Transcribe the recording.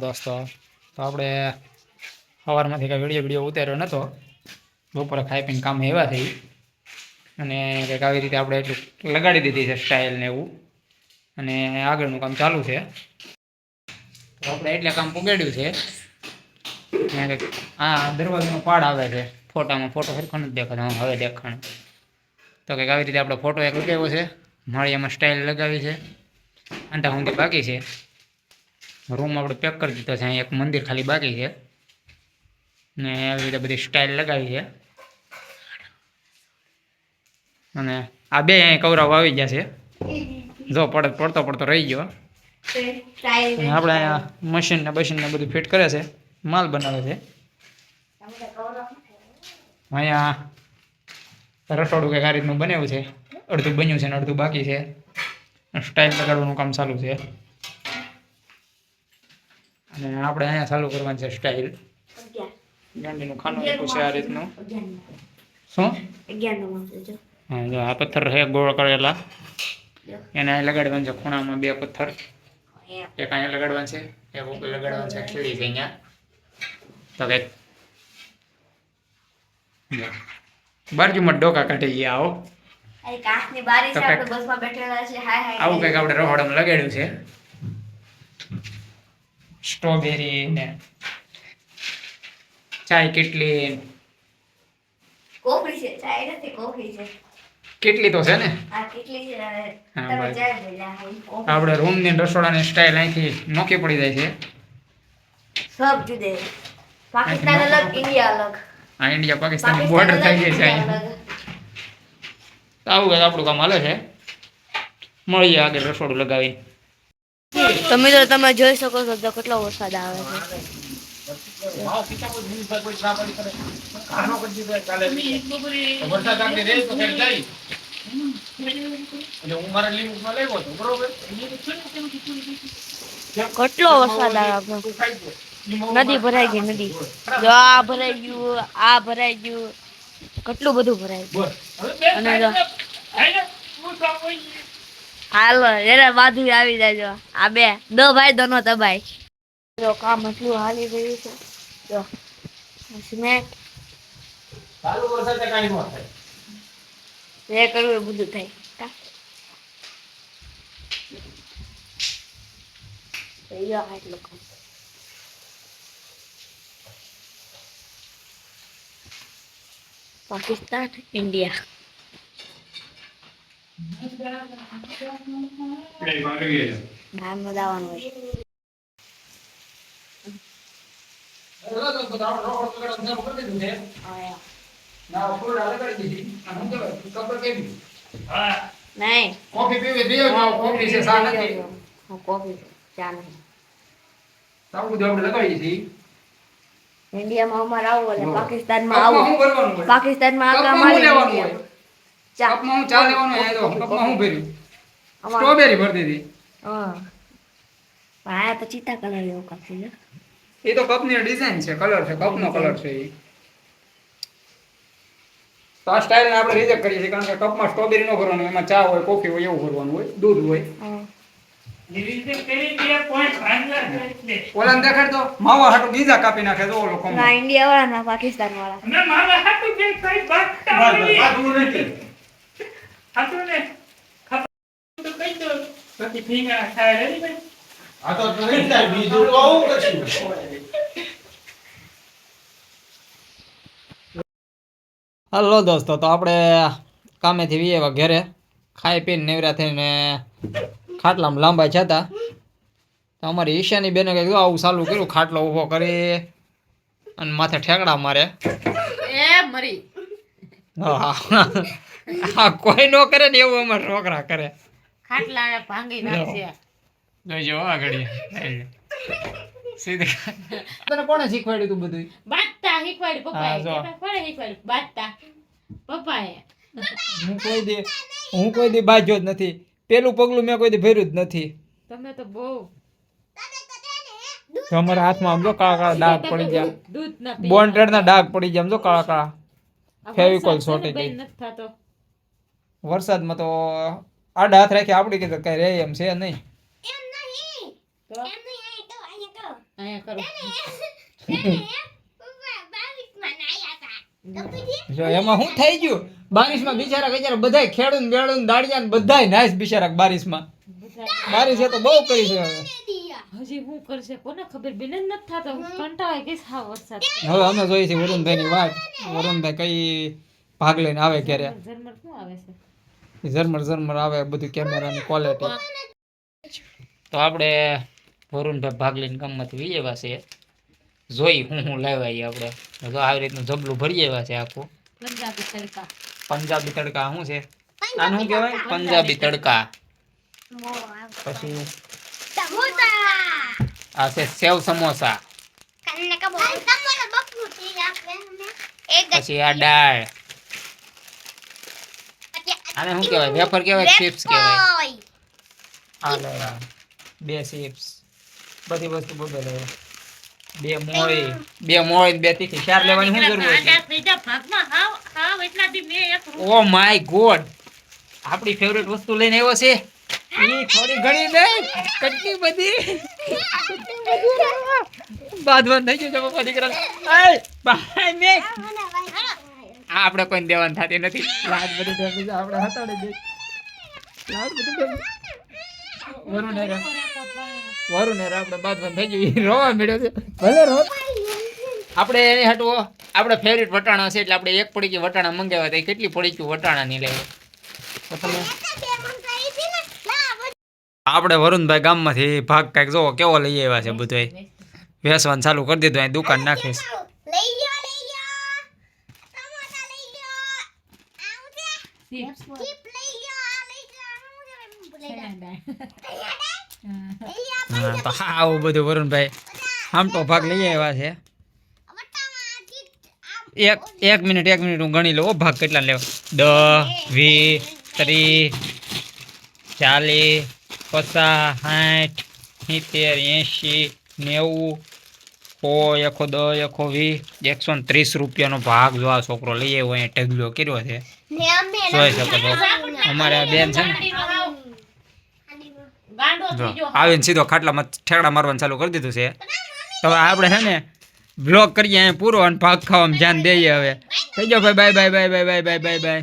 દોસ્તો તો. આપણે સવારમાંથી કાંઈ વીડિયો વીડિયો ઉતાર્યો નહોતો બપોરે ખાઈ પીને કામ એવા થઈ અને કંઈક આવી રીતે આપણે એટલું લગાડી દીધી છે સ્ટાઇલ ને એવું. અને આગળનું કામ ચાલુ છે. તો આપણે એટલે કામ પુગાડ્યું છે. કંઈક આ દરવાજાનો પાડ આવે છે. ફોટામાં ફોટો સરખો નથી દેખાતો. હવે દેખાણ. તો કંઈક આવી રીતે આપણે ફોટો એક લગાવ્યો છે. માળિયામાં સ્ટાઇલ લગાવી છે. અંટા હું બાકી છે. રૂમ આપણે પેક કરી દીધો છે. એક મંદિર ખાલી બાકી છે. ને આવી રીતે બધી સ્ટાઇલ લગાવી છે. અને આ બે કવરાવ આવી ગયા છે. જો પડત પડતો પડતો રહી ગયો. આપણે અહીંયા મશીન ને બશીન ને બધું ફિટ કરે છે. માલ બનાવે છે. અહીંયા રસોડું કંઈક આ રીતનું બનાવ્યું છે. અડધું બન્યું છે ને અડધું બાકી છે. સ્ટાઇલ લગાડવાનું કામ ચાલુ છે. અને આપણે અહીંયા ચાલુ કરવાની છે સ્ટાઇલ ગાંડીનું ખાનું આપ્યું છે આ રીતનું. શું? હા જો આ પથ્થર છે ગોળ કરેલા. એને અહીં લગાડવાનું છે ખૂણામાં બે પથ્થર. એક અહીંયા લગાડવાનું છે એક ઉપર લગાડવાનું છે ખીલી છે અહીંયા. તો કંઈક. બાજુમાં ડોકા કાઢી ગયા આવો આવું કંઈક આપણે રહોડામાં લગાડ્યું છે. સ્ટ્રોબેરી ને ચાય કેટલી? કોફી છે ચાય નથી કોફી છે. કેટલી તો છે ને? આપણે રૂમની હા, રસોડાની સ્ટાઇલ અહીંથી નોખી પડી જાય છે. સબ જુદે. પાકિસ્તાન અલગ ઇન્ડિયા અલગ. આ ઇન્ડિયા પાકિસ્તાન બોર્ડર થઈ ગઈ છે આવું આપણું કામ હાલે છે. મળીએ આગળ રસોડું લગાવીને. તો મિત્રો તમે જોઈ શકો છો તો કેટલો વરસાદ આવે છે. કેટલો વરસાદ આવે નદી ભરાઈ ગઈ, નદી. જો આ ભરાઈ ગયું, આ ભરાઈ ગયું, કેટલું બધું ભરાઈ ગયું. અને હાલો એને બાજુ આવી જાજો. આ બે દો ભાઈ દોનો તબાઈ જો કામ એટલું હાલી રહ્યું છે. જો સિમેન્ટ જે કરવું એ બધું થાય. કા? તો ઈ આ એટલું કામ. પાકિસ્તાન ઇન્ડિયા. નહીં કોફી પીવી જોઈએ કોફી છે સા નથી હા, કોફી છે ચા નહીં તો આવું બધું આપણે લગાવીએ છીએ ઇન્ડિયામાં અમારે આવું એટલે પાકિસ્તાનમાં કપમાં આવું શું ભરવાનું હોય? પાકિસ્તાનમાં આ કામ કપમાં શું આવે લેવાનું ઇન્ડિયામાં. હોય? ચા કપમાં હું ચા લેવાનું કપમાં હું ભર્યું? સ્ટ્રોબેરી ભરી દીધી. હા. તો ચિત્તા કલર જેવો કાપી છે એ તો કપની ડિઝાઇન છે. કલર છે. કપનો કલર છે એ. તો આ સ્ટાઇલ આપણે રિજેક્ટ કરીએ છીએ કારણ કે કપમાં સ્ટ્રોબેરી નો ભરવાનું એમાં ચા હોય કોફી હોય એવું ભરવાનું હોય દૂધ હોય. ઓલા ઓલાને દેખાડ તો. માવા હાટુ બીજા કાપી નાખે તો ઓલો ના ઇન્ડિયા વાળા ના પાકિસ્તાન વાળા આ તો નહીં થાય બીજું તો આવું કશું હલો દોસ્તો તો આપણે કામેથી વીએ એવા ઘરે. ખાઈ પીને નેવરા થઈને ખાટલામાં લાંબા જતા તો અમારી ઈશાની બેને જો આવું ચાલુ કર્યું ખાટલો ઊભો કરી અને માથે ઠેકડા મારે. એ મરી. હા. હા કોઈ નો કરે ને એવું અમારા છોકરા કરે. ખાટલા ભાંગી નાખશે. જોઈજો આ ઘડીએ સીધી તને કોણે શીખવાડ્યું તું બધું બાટતા શીખવાડ્યું પપ્પાએ. કોણે શીખવાડ્યું? બાટતા પપ્પાએ. હું કોઈ દે હું કોઈ દી બાજ્યો જ નથી. પેલું પગલું મેં કોઈ દી ભર્યું જ નથી. તમે તો બહુ તમારા અમારા હાથમાં આમ જો કાળા કાળા ડાઘ પડી ગયા. બોન્ડેડ ના ડાઘ પડી ગયા આમ જો કાળા કાળા. ફેવિકોલ સોટી ગઈ. નથી થતો. વરસાદમાં તો આડા હાથ રાખી આપડી કીધું કઈ રે એમ છે નહીં. તો? અહીંયા કરો. જો એમાં શું થઈ ગયું? બારિશમાં બિચારા બિચારા બધાય ખેડૂત બેડૂન દાડિયા બધાય નાઈસ બિચારા બારિશમાં બારિશ એ તો બહુ કરી છે હજી શું કરશે? કોને ખબર? બેન નથી થતો. કંટાળે કે હા વરસાદ. હવે અમે જોઈએ છીએ વરુણભાઈની વાત. વરુણભાઈ કઈ ભાગ લઈને આવે ક્યારે? શું આવે છે? ઝરમર ઝરમર આવે બધું કેમેરાની ક્વોલિટી તો આપણે વરુણભાઈ ભાગ લઈને ગામમાંથી વી આવ્યા છે. જોઈ હું હું લાવ્યા આપણે. જો આવી રીતનું જબલું ભરી આવ્યા છે આખું. પંજાબી તડકા. પંજાબી તડકા શું છે? આનું શું કહેવાય? પંજાબી તડકા. પછી આ છે સેવ સમોસા. પછી આ દાળ. આને શું કહેવાય? વેફર કહેવાય ચિપ્સ કહેવાય? આ. બે ચિપ્સ બધી વસ્તુ બબે બે મોળી. બે મોળી બે તીખી. ચાર લેવાની શું જરૂર છે ઓ માય ગોડ. આપણી ફેવરેટ વસ્તુ લઈને આવ્યો છે? ઈ થોડી ઘણી નહીં કેટલી બધી. બાદવાન થઈ ગયું છે પપ્પા દીકરા બાય મે આ આપણે કોઈને દેવાનું થતી નથી. લાજ બધી આપણે હટાડી દે લાજ બધી ભેગી. વરુણ હેરા. વરુણ હેરા આપણે બાદવાન થઈ ગયું રોવા મળ્યો છે. ભલે રો. આપણે એની હાટું આપણે ફેવરિટ વટાણા છે એટલે આપણે એક પડીકી વટાણા મંગાવ્યા હતા. કેટલી પડીકી વટાણા ની લેવા તો તમે આપણે વરુણભાઈ ગામમાંથી ભાગ કાંઈક જોવો કેવો લઈ આવ્યા છે બધું વેસવાનું ચાલુ કરી દીધું અહીં દુકાન નાખીશ. હા તો હા આવું બધું વરુણભાઈ આમ તો ભાગ લઈ આવ્યા છે. એક એક મિનિટ એક મિનિટ હું ગણી લઉં ભાગ કેટલા લેવા? દસ વીસ ત્રીસ ચાલીસ પચાસ સાઠ સિત્તેર એંશી નેવું સો એકો દસ એકો વીસ એકસો ને ત્રીસ રૂપિયાનો ભાગ જો આ છોકરો લઈ આવ્યો અહીંયા ઢગલો કર્યો છે. જોઈ શકો છો. અમારે આ બેન છે ને આવીને સીધો ખાટલામાં ઠેકડા મારવાનું ચાલુ કરી દીધું છે. તો આપણે છે ને બ્લોગ કરીએ પૂરો અને ભાગ ખાવામાં ધ્યાન દઈએ હવે. થઈ જાઓ ભાઈ bye bye bye bye bye bye bye bye